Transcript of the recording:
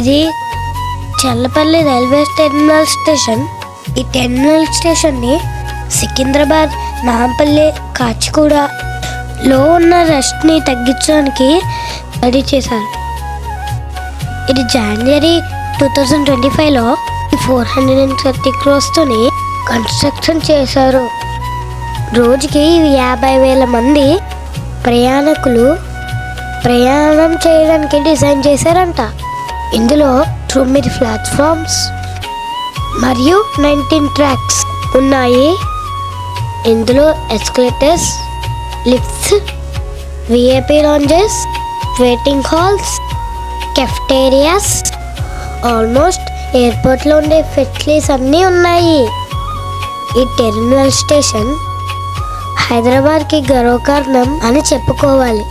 ఇది Challapalli railway terminal station. ఈ terminal స్టేషన్ని సికింద్రాబాద్ నాంపల్లి కాచిగూడ లో ఉన్న రష్ని తగ్గించడానికి రెడీ చేశారు. ఇది జనవరి టూ థౌజండ్ ట్వంటీ ఫైవ్లో ఫోర్ హండ్రెడ్ అండ్ థర్టీ క్రోస్తోని కన్స్ట్రక్షన్ చేశారు. రోజుకి యాభై వేల మంది ప్రయాణికులు ప్రయాణం చేయడానికి డిజైన్ చేశారంట. ఇందులో తొమ్మిది ప్లాట్ఫామ్స్ మరియు నైన్టీన్ ట్రాక్స్ ఉన్నాయి. ఇందులో escalators lifts VIP lounges waiting halls cafeterias almost ఎయిర్పోర్ట్లో ఉండే ఫెసిలిటీస్ అన్నీ ఉన్నాయి. ఈ టెర్మినల్ స్టేషన్ హైదరాబాద్కి గర్వకారణం అని చెప్పుకోవాలి.